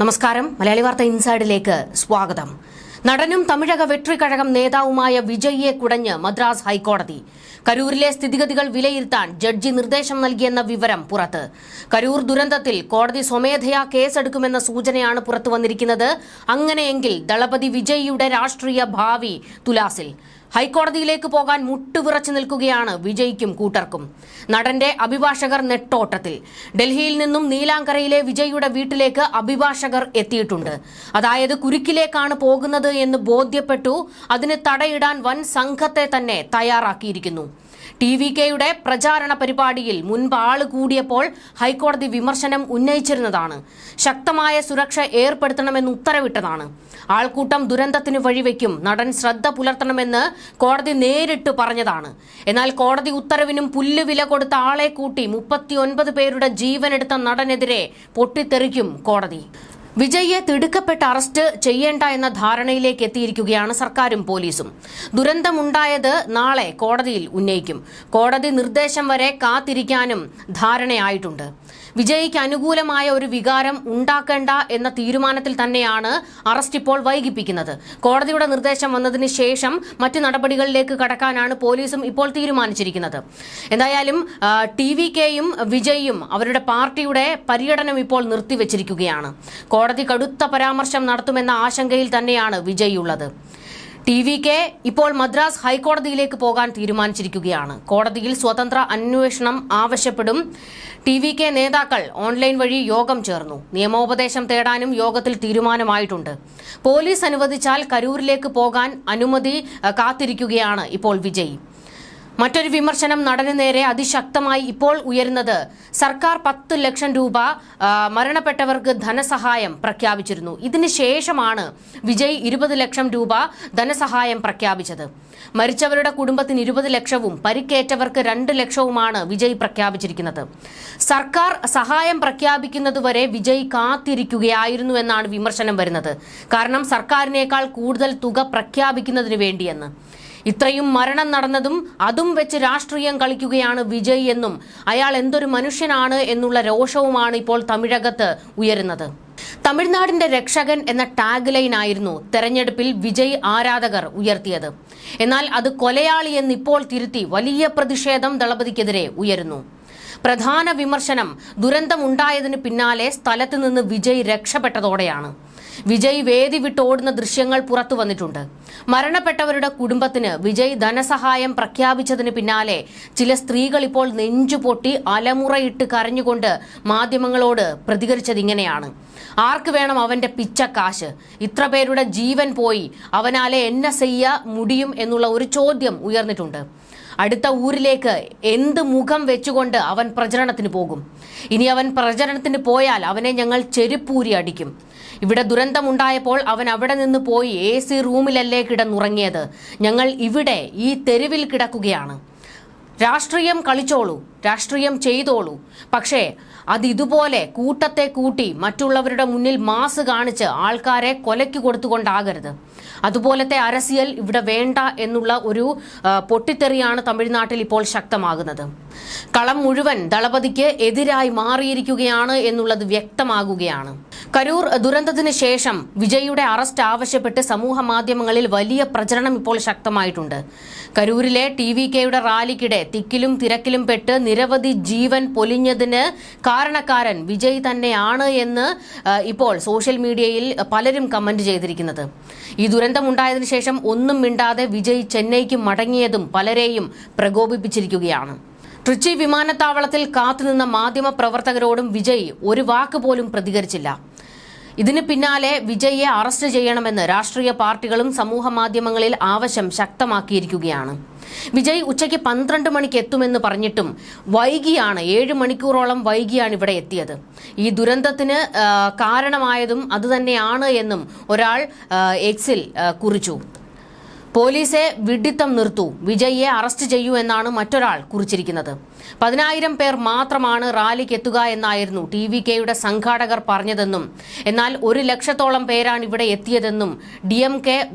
നമസ്കാരം. മലയാളി വാർത്ത ഇൻസൈഡിലേക്ക് സ്വാഗതം. നടനും തമിഴക വെട്രിക്കഴകം നേതാവുമായ വിജയിയെ കുടഞ്ഞ് മദ്രാസ് ഹൈക്കോടതി. കരൂരിലെ സ്ഥിതിഗതികൾ വിലയിരുത്താൻ ജഡ്ജി നിർദ്ദേശം നൽകിയെന്ന വിവരം പുറത്ത്. കരൂർ ദുരന്തത്തിൽ കോടതി സ്വമേധയാ കേസെടുക്കുമെന്ന സൂചനയാണ് പുറത്തുവന്നിരിക്കുന്നത് അങ്ങനെയെങ്കിൽ ദളപതി വിജയിയുടെ രാഷ്ട്രീയ ഭാവി തുലാസിൽ. ഹൈക്കോടതിയിലേക്ക് പോകാൻ മുട്ടുവിറച്ചു നിൽക്കുകയാണ് വിജയ്ക്കും കൂട്ടർക്കും. നടന്റെ അഭിഭാഷകർ നെട്ടോട്ടത്തിൽ. ഡൽഹിയിൽ നിന്നും നീലാങ്കരയിലെ വിജയ്യുടെ വീട്ടിലേക്ക് അഭിഭാഷകർ എത്തിയിട്ടുണ്ട്. അതായത് കുരുക്കിലേക്കാണ് പോകുന്നത് എന്ന് ബോധ്യപ്പെട്ടു അതിന് തടയിടാൻ വൻ സംഘത്തെ തന്നെ തയ്യാറാക്കിയിരിക്കുന്നു. ടി വി കെയുടെ പ്രചാരണ പരിപാടിയിൽ മുൻപ് ആൾ കൂടിയപ്പോൾ ഹൈക്കോടതി വിമർശനം ഉന്നയിച്ചിരുന്നതാണ്. ശക്തമായ സുരക്ഷ ഏർപ്പെടുത്തണമെന്ന് ഉത്തരവിട്ടതാണ്. ആൾക്കൂട്ടം ദുരന്തത്തിന് വഴിവെക്കും നടൻ ശ്രദ്ധ പുലർത്തണമെന്ന് കോടതി നേരിട്ട് പറഞ്ഞതാണ്. എന്നാൽ കോടതി ഉത്തരവിനും പുല്ലുവില കൊടുത്ത ആളെ കൂട്ടി മുപ്പത്തിയൊൻപത് പേരുടെ ജീവനെടുത്ത നടനെതിരെ പൊട്ടിത്തെറിക്കും കോടതി. വിജയ്യെ തിടുക്കപ്പെട്ട് അറസ്റ്റ് ചെയ്യേണ്ട എന്ന ധാരണയിലേക്ക് എത്തിയിരിക്കുകയാണ് സർക്കാരും പോലീസും. ദുരന്തമുണ്ടായത് നാളെ കോടതിയിൽ ഉന്നയിക്കും. കോടതി നിർദ്ദേശം വരെ കാത്തിരിക്കാനും ധാരണയായിട്ടുണ്ട്. വിജയ്ക്ക് അനുകൂലമായ ഒരു വികാരം ഉണ്ടാക്കേണ്ട എന്ന തീരുമാനത്തിൽ തന്നെയാണ് അറസ്റ്റ് ഇപ്പോൾ വൈകിപ്പിക്കുന്നത്. കോടതിയുടെ നിർദ്ദേശം വന്നതിന് ശേഷം മറ്റു നടപടികളിലേക്ക് കടക്കാനാണ് പോലീസും ഇപ്പോൾ തീരുമാനിച്ചിരിക്കുന്നത്. എന്തായാലും ടി വി കെയും വിജയും അവരുടെ പാർട്ടിയുടെ പര്യടനം ഇപ്പോൾ നിർത്തിവച്ചിരിക്കുകയാണ്. കോടതി കടുത്ത പരാമർശം നടത്തുമെന്ന ആശങ്കയിൽ തന്നെയാണ് വിജയ് ഉള്ളത് ടി വി കെ ഇപ്പോൾ മദ്രാസ് ഹൈക്കോടതിയിലേക്ക് പോകാൻ തീരുമാനിച്ചിരിക്കുകയാണ്. കോടതിയിൽ സ്വതന്ത്ര അന്വേഷണം ആവശ്യപ്പെടും. ടി വി കെ നേതാക്കൾ ഓൺലൈൻ വഴി യോഗം ചേർന്നു. നിയമോപദേശം തേടാനും യോഗത്തിൽ തീരുമാനമായിട്ടുണ്ട്. പോലീസ് അനുവദിച്ചാൽ കരൂരിലേക്ക് പോകാൻ അനുമതി കാത്തിരിക്കുകയാണ് ഇപ്പോൾ വിജയ്. മറ്റൊരു വിമർശനം നടന് നേരെ അതിശക്തമായി ഇപ്പോൾ ഉയരുന്നത്. സർക്കാർ പത്ത് ലക്ഷം രൂപ മരണപ്പെട്ടവർക്ക് ധനസഹായം പ്രഖ്യാപിച്ചിരുന്നു. ഇതിന് ശേഷമാണ് വിജയ് ഇരുപത് ലക്ഷം രൂപ ധനസഹായം പ്രഖ്യാപിച്ചത്. മരിച്ചവരുടെ കുടുംബത്തിന് ഇരുപത് ലക്ഷവും പരിക്കേറ്റവർക്ക് രണ്ട് ലക്ഷവുമാണ് വിജയ് പ്രഖ്യാപിച്ചിരിക്കുന്നത്. സർക്കാർ സഹായം പ്രഖ്യാപിക്കുന്നതുവരെ വിജയ് കാത്തിരിക്കുകയായിരുന്നു എന്നാണ് വിമർശനം വരുന്നത്. കാരണം സർക്കാരിനേക്കാൾ കൂടുതൽ തുക പ്രഖ്യാപിക്കുന്നതിന് വേണ്ടിയെന്ന്. ഇത്രയും മരണം നടന്നതും അതും വെച്ച് രാഷ്ട്രീയം കളിക്കുകയാണ് വിജയ് എന്നും അയാൾ എന്തൊരു മനുഷ്യനാണ് എന്നുള്ള രോഷവുമാണ് ഇപ്പോൾ തമിഴകത്ത് ഉയരുന്നത്. തമിഴ്നാടിന്റെ രക്ഷകൻ എന്ന ടാഗ് ലൈൻ ആയിരുന്നു തെരഞ്ഞെടുപ്പിൽ വിജയ് ആരാധകർ ഉയർത്തിയത്. എന്നാൽ അത് കൊലയാളി എന്നിപ്പോൾ തിരുത്തി വലിയ പ്രതിഷേധം ദളപതിക്കെതിരെ ഉയരുന്നു. പ്രധാന വിമർശനം ദുരന്തമുണ്ടായതിന് പിന്നാലെ സ്ഥലത്ത് നിന്ന് വിജയ് രക്ഷപ്പെട്ടതോടെയാണ്. വിജയ് വേദി വിട്ടോടുന്ന ദൃശ്യങ്ങൾ പുറത്തു വന്നിട്ടുണ്ട്. മരണപ്പെട്ടവരുടെ കുടുംബത്തിന് വിജയ് ധനസഹായം പ്രഖ്യാപിച്ചതിന് പിന്നാലെ ചില സ്ത്രീകൾ ഇപ്പോൾ നെഞ്ചുപൊട്ടി അലമുറയിട്ട് കരഞ്ഞുകൊണ്ട് മാധ്യമങ്ങളോട് പ്രതികരിച്ചത് ഇങ്ങനെയാണ്. ആർക്ക് വേണം അവന്റെ പിച്ചക്കാശ്? ഇത്ര പേരുടെ ജീവൻ പോയി. അവനാലെ എന്നെ ചെയ്യ മുടിയും എന്നുള്ള ഒരു ചോദ്യം ഉയർന്നിട്ടുണ്ട്. അടുത്ത ഊരിലേക്ക് എന്ത് മുഖം വെച്ചുകൊണ്ട് അവൻ പ്രചരണത്തിന് പോകും? ഇനി അവൻ പ്രചരണത്തിന് പോയാൽ അവനെ ഞങ്ങൾ ചെരുപ്പൂരി അടിക്കും. ഇവിടെ ദുരന്തമുണ്ടായപ്പോൾ അവൻ അവിടെ നിന്ന് പോയി എ സി റൂമിലല്ലേ കിടന്നുറങ്ങിയത്. ഞങ്ങൾ ഇവിടെ ഈ തെരുവിൽ കിടക്കുകയാണ്. രാഷ്ട്രീയം കളിച്ചോളൂ രാഷ്ട്രീയം ചെയ്തോളൂ. പക്ഷേ അതിതുപോലെ കൂട്ടത്തെ കൂട്ടി മറ്റുള്ളവരുടെ മുന്നിൽ മാസ് കാണിച്ച് ആൾക്കാരെ കൊലയ്ക്ക് കൊടുത്തുകൊണ്ടാകരുത്. അതുപോലത്തെ അരസിയൽ ഇവിടെ വേണ്ട എന്നുള്ള ഒരു പൊട്ടിത്തെറിയാണ് തമിഴ്നാട്ടിൽ ഇപ്പോൾ ശക്തമാകുന്നത്. കളം മുഴുവൻ ദളപതിക്ക് എതിരായി മാറിയിരിക്കുകയാണ് എന്നുള്ളത് വ്യക്തമാകുകയാണ്. കരൂർ ദുരന്തത്തിന് ശേഷം വിജയുടെ അറസ്റ്റ് ആവശ്യപ്പെട്ട് സമൂഹ മാധ്യമങ്ങളിൽ വലിയ പ്രചരണം ഇപ്പോൾ ശക്തമായിട്ടുണ്ട്. കരൂരിലെ ടി വി കെയുടെ റാലിക്കിടെ തിക്കിലും തിരക്കിലും പെട്ട് നിരവധി ജീവൻ പൊലിഞ്ഞതിന് കാരണക്കാരൻ വിജയ് തന്നെയാണ് എന്ന് ഇപ്പോൾ സോഷ്യൽ മീഡിയയിൽ പലരും കമന്റ് ചെയ്തിരിക്കുന്നത്. ഈ ദുരന്തമുണ്ടായതിനു ശേഷം ഒന്നും മിണ്ടാതെ വിജയ് ചെന്നൈക്ക് മടങ്ങിയതും പലരെയും പ്രകോപിപ്പിച്ചിരിക്കുകയാണ്. ട്രിച്ചി വിമാനത്താവളത്തിൽ കാത്തുനിന്ന മാധ്യമ പ്രവർത്തകരോടും വിജയ് ഒരു വാക്ക് പോലും പ്രതികരിച്ചില്ല. ഇതിന് പിന്നാലെ വിജയ്യെ അറസ്റ്റ് ചെയ്യണമെന്ന് രാഷ്ട്രീയ പാർട്ടികളും സമൂഹ മാധ്യമങ്ങളിൽ ആവശ്യം ശക്തമാക്കിയിരിക്കുകയാണ്. വിജയ് ഉച്ചയ്ക്ക് പന്ത്രണ്ട് മണിക്ക് എത്തുമെന്ന് പറഞ്ഞിട്ടും വൈകിയാണ് ഏഴ് മണിക്കൂറോളം വൈകിയാണ് ഇവിടെ എത്തിയത്. ഈ ദുരന്തത്തിന് കാരണമായതും അതുതന്നെയാണ് എന്നും ഒരാൾ എക്സിൽ കുറിച്ചു. പോലീസെ വിഡിത്തം നിർത്തൂ വിജയ്യെ അറസ്റ്റ് ചെയ്യൂ എന്നാണ് മറ്റൊരാൾ കുറിച്ചിരിക്കുന്നത്. പതിനായിരം പേർ മാത്രമാണ് റാലിക്ക് എത്തുക എന്നായിരുന്നു ടി വി കെയുടെ സംഘാടകർ പറഞ്ഞതെന്നും എന്നാൽ ഒരു ലക്ഷത്തോളം പേരാണ് ഇവിടെ എത്തിയതെന്നും ഡി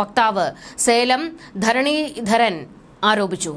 വക്താവ് സേലം ധരണീധരൻ ആരോപിച്ചു.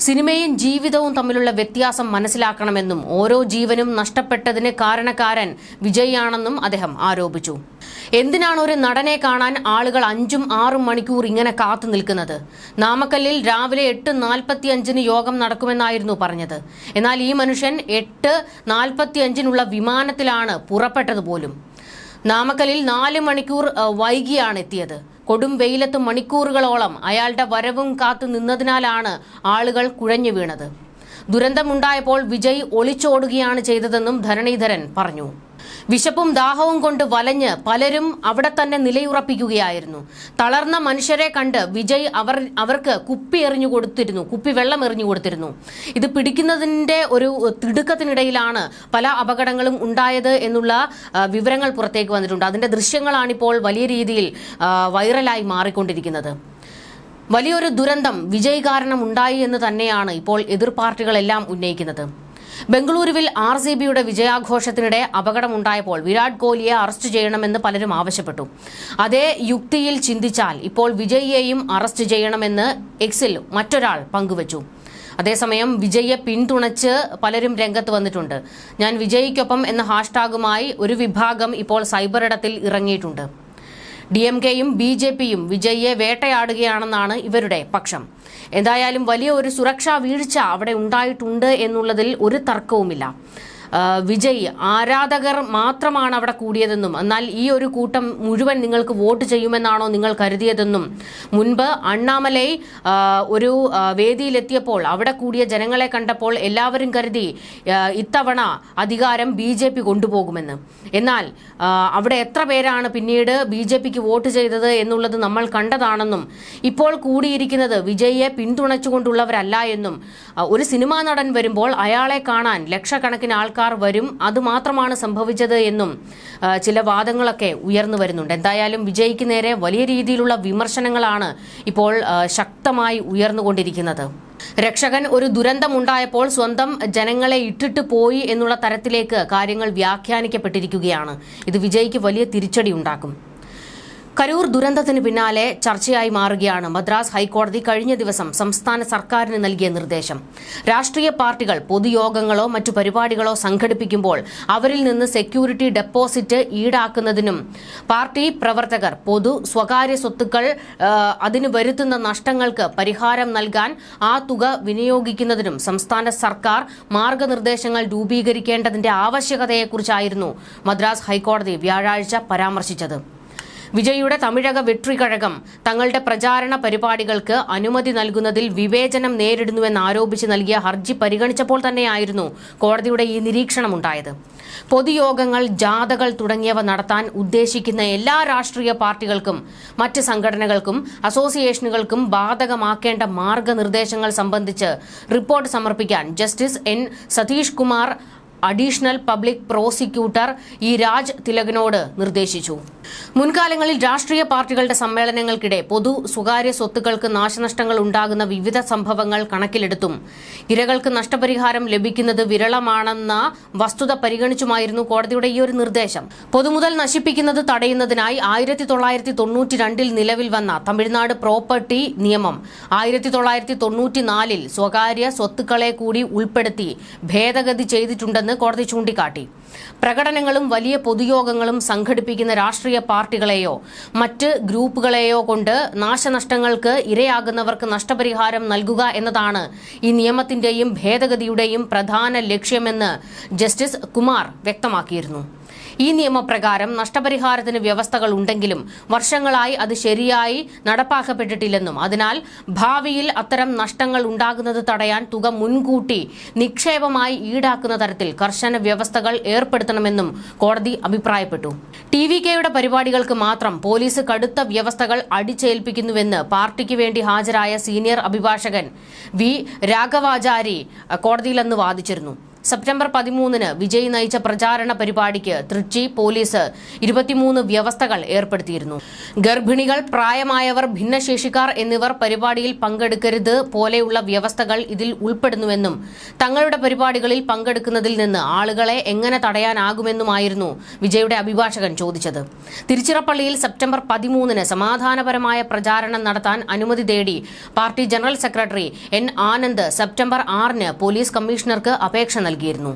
സിനിമയും ജീവിതവും തമ്മിലുള്ള വ്യത്യാസം മനസ്സിലാക്കണമെന്നും ഓരോ ജീവനും നഷ്ടപ്പെട്ടതിന് കാരണക്കാരൻ വിജയാണെന്നും അദ്ദേഹം ആരോപിച്ചു. എന്തിനാണ് ഒരു നടനെ കാണാൻ ആളുകൾ അഞ്ചും ആറും മണിക്കൂർ ഇങ്ങനെ കാത്തു നിൽക്കുന്നത്? നാമക്കല്ലിൽ രാവിലെ എട്ട് നാൽപ്പത്തി അഞ്ചിന് യോഗം നടക്കുമെന്നായിരുന്നു പറഞ്ഞത്. എന്നാൽ ഈ മനുഷ്യൻ എട്ട് നാൽപ്പത്തി അഞ്ചിനുള്ള വിമാനത്തിലാണ് പുറപ്പെട്ടത് പോലും. നാമക്കലിൽ നാല് മണിക്കൂർ വൈകിയാണ് എത്തിയത്. കൊടും വെയിലത്ത് മണിക്കൂറുകളോളം അയാളുടെ വരവും കാത്തു നിന്നതിനാലാണ് ആളുകൾ കുഴഞ്ഞു വീണത്. ദുരന്തമുണ്ടായപ്പോൾ വിജയ് ഒളിച്ചോടുകയാണ് ചെയ്തതെന്നും ധരണീധരൻ പറഞ്ഞു. വിശപ്പും ദാഹവും കൊണ്ട് വലഞ്ഞ് പലരും അവിടെ തന്നെ നിലയുറപ്പിക്കുകയായിരുന്നു. തളർന്ന മനുഷ്യരെ കണ്ട് വിജയ് അവർ അവർക്ക് കുപ്പി എറിഞ്ഞു കൊടുത്തിരുന്നു. കുപ്പി വെള്ളം എറിഞ്ഞു കൊടുത്തിരുന്നു. ഇത് പിടിക്കുന്നതിന്റെ ഒരു തിടുക്കത്തിനിടയിലാണ് പല അപകടങ്ങളും ഉണ്ടായത് എന്നുള്ള വിവരങ്ങൾ പുറത്തേക്ക് വന്നിട്ടുണ്ട്. അതിന്റെ ദൃശ്യങ്ങളാണിപ്പോൾ വലിയ രീതിയിൽ വൈറലായി മാറിക്കൊണ്ടിരിക്കുന്നത്. വലിയൊരു ദുരന്തം വിജയ് കാരണം ഉണ്ടായി എന്ന് തന്നെയാണ് ഇപ്പോൾ എതിർ പാർട്ടികളെല്ലാം ഉന്നയിക്കുന്നത്. ബംഗളൂരുവിൽ ആർ സി ബിയുടെ വിജയാഘോഷത്തിനിടെ അപകടമുണ്ടായപ്പോൾ വിരാട് കോഹ്ലിയെ അറസ്റ്റ് ചെയ്യണമെന്ന് പലരും ആവശ്യപ്പെട്ടു. അതേ യുക്തിയിൽ ചിന്തിച്ചാൽ ഇപ്പോൾ വിജയിയെയും അറസ്റ്റ് ചെയ്യണമെന്ന് എക്സിൽ മറ്റൊരാൾ പങ്കുവച്ചു. അതേസമയം വിജയെ പിന്തുണച്ച് പലരും രംഗത്ത് വന്നിട്ടുണ്ട്. ഞാൻ വിജയിക്കൊപ്പം എന്ന ഹാഷ്ടാഗുമായി ഒരു വിഭാഗം ഇപ്പോൾ സൈബറിടത്തിൽ ഇറങ്ങിയിട്ടുണ്ട്. ഡി എം കെയും ബി ജെ പിയും വിജയിയെ വേട്ടയാടുകയാണെന്നാണ് ഇവരുടെ പക്ഷം. എന്തായാലും വലിയ ഒരു സുരക്ഷാ വീഴ്ച അവിടെ ഉണ്ടായിട്ടുണ്ട് എന്നുള്ളതിൽ ഒരു തർക്കവുമില്ല. വിജയ് ആരാധകർ മാത്രമാണ് അവിടെ കൂടിയതെന്നും എന്നാൽ ഈ ഒരു കൂട്ടം മുഴുവൻ നിങ്ങൾക്ക് വോട്ട് ചെയ്യുമെന്നാണോ നിങ്ങൾ കരുതിയതെന്നും. മുൻപ് അണ്ണാമലൈ ഒരു വേദിയിലെത്തിയപ്പോൾ അവിടെ കൂടിയ ജനങ്ങളെ കണ്ടപ്പോൾ എല്ലാവരും കരുതി ഇത്തവണ അധികാരം ബി ജെ പി കൊണ്ടുപോകുമെന്ന്. എന്നാൽ അവിടെ എത്ര പേരാണ് പിന്നീട് ബി ജെ പിക്ക് വോട്ട് ചെയ്തത് എന്നുള്ളത് നമ്മൾ കണ്ടതാണെന്നും ഇപ്പോൾ കൂടിയിരിക്കുന്നത് വിജയിയെ പിന്തുണച്ചുകൊണ്ടുള്ളവരല്ല എന്നും ഒരു സിനിമാ നടൻ വരുമ്പോൾ അയാളെ കാണാൻ ലക്ഷക്കണക്കിന് ആൾക്കാർ വരും അതുമാത്രമാണ് സംഭവിച്ചത് എന്നും ചില വാദങ്ങളൊക്കെ ഉയർന്നു വരുന്നുണ്ട്. എന്തായാലും വിജയ്ക്ക് നേരെ വലിയ രീതിയിലുള്ള വിമർശനങ്ങളാണ് ഇപ്പോൾ ശക്തമായി ഉയർന്നുകൊണ്ടിരിക്കുന്നത്. രക്ഷകൻ ഒരു ദുരന്തമുണ്ടായപ്പോൾ സ്വന്തം ജനങ്ങളെ ഇട്ടിട്ട് പോയി എന്നുള്ള തരത്തിലേക്ക് കാര്യങ്ങൾ വ്യാഖ്യാനിക്കപ്പെട്ടിരിക്കുകയാണ്. ഇത് വിജയ്ക്ക് വലിയ തിരിച്ചടി ഉണ്ടാക്കും കരൂർ ദുരന്തത്തിന് പിന്നാലെ ചർച്ചയായി മാറുകയാണ്. മദ്രാസ് ഹൈക്കോടതി കഴിഞ്ഞ ദിവസം സംസ്ഥാന സർക്കാരിന് നൽകിയ നിർദ്ദേശം. രാഷ്ട്രീയ പാർട്ടികൾ പൊതുയോഗങ്ങളോ മറ്റു പരിപാടികളോ സംഘടിപ്പിക്കുമ്പോൾ അവരിൽ നിന്ന് സെക്യൂരിറ്റി ഡെപ്പോസിറ്റ് ഈടാക്കുന്നതിനും പാർട്ടി പ്രവർത്തകർ പൊതു സ്വകാര്യ സ്വത്തുക്കൾ അതിന് വരുത്തുന്ന നഷ്ടങ്ങൾക്ക് പരിഹാരം നൽകാൻ ആ തുക വിനിയോഗിക്കുന്നതിനും സംസ്ഥാന സർക്കാർ മാർഗനിർദ്ദേശങ്ങൾ രൂപീകരിക്കേണ്ടതിന്റെ ആവശ്യകതയെക്കുറിച്ചായിരുന്നു മദ്രാസ് ഹൈക്കോടതി വ്യാഴാഴ്ച പരാമർശിച്ചത്. വിജയിയുടെ തമിഴക വെട്രികഴകം തങ്ങളുടെ പ്രചാരണ പരിപാടികൾക്ക് അനുമതി നൽകുന്നതിൽ വിവേചനം നേരിടുന്നുവെന്ന് ആരോപിച്ച് നൽകിയ ഹർജി പരിഗണിച്ചപ്പോൾ തന്നെയായിരുന്നു കോടതിയുടെ ഈ നിരീക്ഷണമുണ്ടായത്. പൊതുയോഗങ്ങൾ ജാഥകൾ തുടങ്ങിയവ നടത്താൻ ഉദ്ദേശിക്കുന്ന എല്ലാ രാഷ്ട്രീയ പാർട്ടികൾക്കും മറ്റ് സംഘടനകൾക്കും അസോസിയേഷനുകൾക്കും ബാധകമാക്കേണ്ട മാർഗനിർദ്ദേശങ്ങൾ സംബന്ധിച്ച് റിപ്പോർട്ട് സമർപ്പിക്കാൻ justice N. Satish Kumar additional public prosecutor E Raj തിലകനോട് നിർദ്ദേശിച്ചു. മുൻകാലങ്ങളിൽ രാഷ്ട്രീയ പാർട്ടികളുടെ സമ്മേളനങ്ങൾക്കിടെ പൊതു സ്വകാര്യ സ്വത്തുക്കൾക്ക് നാശനഷ്ടങ്ങൾ ഉണ്ടാകുന്ന വിവിധ സംഭവങ്ങൾ കണക്കിലെടുത്തും. ഇരകൾക്ക് നഷ്ടപരിഹാരം ലഭിക്കുന്നത് വിരളമാണെന്ന വസ്തുത പരിഗണിച്ചുമായിരുന്നു കോടതിയുടെ ഈ ഒരു നിർദ്ദേശം. പൊതുമുതൽ നശിപ്പിക്കുന്നത് തടയുന്നതിനായി ആയിരത്തി തൊള്ളായിരത്തി തൊണ്ണൂറ്റി രണ്ടിൽ നിലവിൽ വന്ന തമിഴ്നാട് പ്രോപ്പർട്ടി നിയമം ആയിരത്തി തൊള്ളായിരത്തി തൊണ്ണൂറ്റിനാലിൽ സ്വകാര്യ സ്വത്തുക്കളെ കൂടി ഉൾപ്പെടുത്തി ഭേദഗതി ചെയ്തിട്ടുണ്ടെന്ന് കോടതി ചൂണ്ടിക്കാട്ടി. പ്രകടനങ്ങളും വലിയ പൊതുയോഗങ്ങളും സംഘടിപ്പിക്കുന്ന രാഷ്ട്രീയ പാർട്ടികളെയോ മറ്റ് ഗ്രൂപ്പുകളെയോ കൊണ്ട് നാശനഷ്ടങ്ങൾക്ക് ഇരയാകുന്നവർക്ക് നഷ്ടപരിഹാരം നൽകുക എന്നതാണ് ഈ നിയമത്തിന്റെയും ഭേദഗതിയുടെയും പ്രധാന ലക്ഷ്യമെന്ന് ജസ്റ്റിസ് കുമാർ വ്യക്തമാക്കിയിരുന്നു. ഈ നിയമപ്രകാരം നഷ്ടപരിഹാരത്തിന് വ്യവസ്ഥകൾ ഉണ്ടെങ്കിലും വർഷങ്ങളായി അത് ശരിയായി നടപ്പാക്കപ്പെട്ടിട്ടില്ലെന്നും അതിനാൽ ഭാവിയിൽ അത്തരം നഷ്ടങ്ങൾ ഉണ്ടാകുന്നത് തടയാൻ തുക മുൻകൂട്ടി നിക്ഷേപമായി ഈടാക്കുന്ന തരത്തിൽ കർശന വ്യവസ്ഥകൾ ഏർപ്പെടുത്തണമെന്നും കോടതി അഭിപ്രായപ്പെട്ടു. ടി വി കെയുടെ പരിപാടികൾക്ക് മാത്രം പോലീസ് കടുത്ത വ്യവസ്ഥകൾ അടിച്ചേൽപ്പിക്കുന്നുവെന്ന് പാർട്ടിക്ക് വേണ്ടി ഹാജരായ സീനിയർ അഭിഭാഷകൻ വി രാഘവാചാരി കോടതിയിൽ അന്ന് വാദിച്ചിരുന്നു. സെപ്റ്റംബർ പതിമൂന്നിന് വിജയ് നയിച്ച പ്രചാരണ പരിപാടിക്ക് തൃച്ചി പോലീസ് ഇരുപത്തിമൂന്ന് വ്യവസ്ഥകൾ ഏർപ്പെടുത്തിയിരുന്നു. ഗർഭിണികൾ പ്രായമായവർ ഭിന്നശേഷിക്കാർ എന്നിവർ പരിപാടിയിൽ പങ്കെടുക്കരുത് പോലെയുള്ള വ്യവസ്ഥകൾ ഇതിൽ ഉൾപ്പെടുന്നുവെന്നും തങ്ങളുടെ പരിപാടികളിൽ പങ്കെടുക്കുന്നതിൽ നിന്ന് ആളുകളെ എങ്ങനെ തടയാനാകുമെന്നുമായിരുന്നു വിജയുടെ അഭിഭാഷകൻ ചോദിച്ചത്. തിരുച്ചിറപ്പള്ളിയിൽ സെപ്റ്റംബർ പതിമൂന്നിന് സമാധാനപരമായ പ്രചാരണം നടത്താൻ അനുമതി തേടി party general secretary N Anand September ആറിന് പോലീസ് കമ്മീഷണർക്ക് അപേക്ഷ നൽകിയിരുന്നു.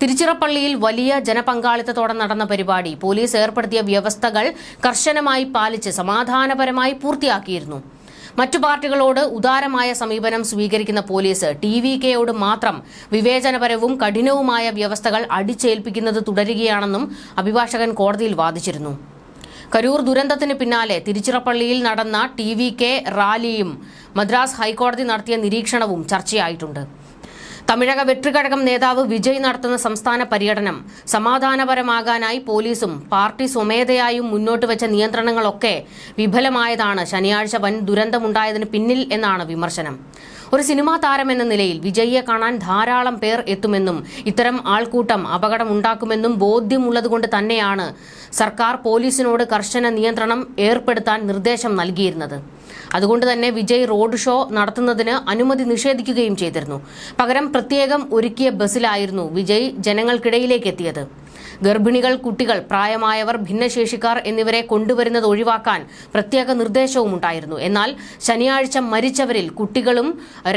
തിരുച്ചിറപ്പള്ളിയിൽ വലിയ ജനപങ്കാളിത്തത്തോടെ നടന്ന പരിപാടി പോലീസ് ഏർപ്പെടുത്തിയ വ്യവസ്ഥകൾ കർശനമായി പാലിച്ച് സമാധാനപരമായി പൂർത്തിയാക്കിയിരുന്നു. മറ്റു പാർട്ടികളോട് ഉദാരമായ സമീപനം സ്വീകരിക്കുന്ന പോലീസ് ടി വി കെയോട് മാത്രം വിവേചനപരവും കഠിനവുമായ വ്യവസ്ഥകൾ അടിച്ചേൽപ്പിക്കുന്നത് തുടരുകയാണെന്നും അഭിഭാഷകൻ കോടതിയിൽ വാദിച്ചിരുന്നു. കരൂർ ദുരന്തത്തിന് പിന്നാലെ തിരുച്ചിറപ്പള്ളിയിൽ നടന്ന ടി വി കെ റാലിയും മദ്രാസ് ഹൈക്കോടതി നടത്തിയ നിരീക്ഷണവും ചർച്ചയായിട്ടുണ്ട്. തമിഴക വെട്രികഴകം നേതാവ് വിജയ് നടത്തുന്ന സംസ്ഥാന പര്യടനം സമാധാനപരമാകാനായി പോലീസും പാർട്ടി സ്വമേധയായും മുന്നോട്ട് വെച്ച നിയന്ത്രണങ്ങളൊക്കെ വിഫലമായതാണ് ശനിയാഴ്ച വൻ ദുരന്തമുണ്ടായതിന് പിന്നിൽ എന്നാണ് വിമർശനം. ഒരു സിനിമാ താരം എന്ന നിലയിൽ വിജയിയെ കാണാൻ ധാരാളം പേർ എത്തുമെന്നും ഇത്തരം ആൾക്കൂട്ടം അപകടമുണ്ടാക്കുമെന്നും ബോധ്യമുള്ളതുകൊണ്ട് തന്നെയാണ് സർക്കാർ പോലീസിനോട് കർശന നിയന്ത്രണം ഏർപ്പെടുത്താൻ നിർദ്ദേശം നൽകിയിരുന്നത്. അതുകൊണ്ട് തന്നെ വിജയ് റോഡ് ഷോ നടത്തുന്നതിന് അനുമതി നിഷേധിക്കുകയും ചെയ്തിരുന്നു. പകരം പ്രത്യേകം ഒരുക്കിയ ബസ്സിലായിരുന്നു വിജയ് ജനങ്ങൾക്കിടയിലേക്ക് എത്തിയത്. ഗർഭിണികൾ കുട്ടികൾ പ്രായമായവർ ഭിന്നശേഷിക്കാർ എന്നിവരെ കൊണ്ടുവരുന്നത് ഒഴിവാക്കാൻ പ്രത്യേക നിർദ്ദേശവും ഉണ്ടായിരുന്നു. എന്നാൽ ശനിയാഴ്ച മരിച്ചവരിൽ കുട്ടികളും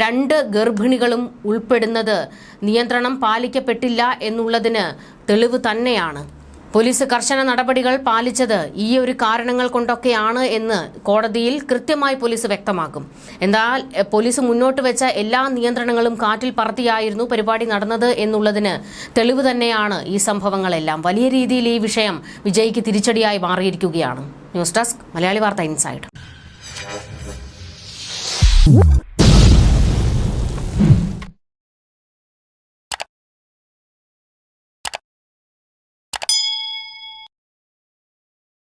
രണ്ട് ഗർഭിണികളും ഉൾപ്പെടുന്നത് നിയന്ത്രണം പാലിക്കപ്പെട്ടില്ല എന്നുള്ളതിന് തെളിവ് തന്നെയാണ്. പോലീസ് കർശന നടപടികൾ പാലിച്ചത് ഈ ഒരു കാരണങ്ങൾ കൊണ്ടൊക്കെയാണ് എന്ന് കോടതിയിൽ കൃത്യമായി പോലീസ് വ്യക്തമാക്കും. എന്നാൽ പോലീസ് മുന്നോട്ട് വെച്ച എല്ലാ നിയന്ത്രണങ്ങളും കാറ്റിൽ പറത്തിയായിരുന്നു പരിപാടി നടന്നത് എന്നുള്ളതിന് തെളിവ് തന്നെയാണ് ഈ സംഭവങ്ങളെല്ലാം. വലിയ രീതിയിൽ ഈ വിഷയം വിജയ്ക്ക് തിരിച്ചടിയായി മാറിയിരിക്കുകയാണ്. ന്യൂസ് ഡെസ്ക് മലയാളി വാർത്ത ഇൻസൈഡ്.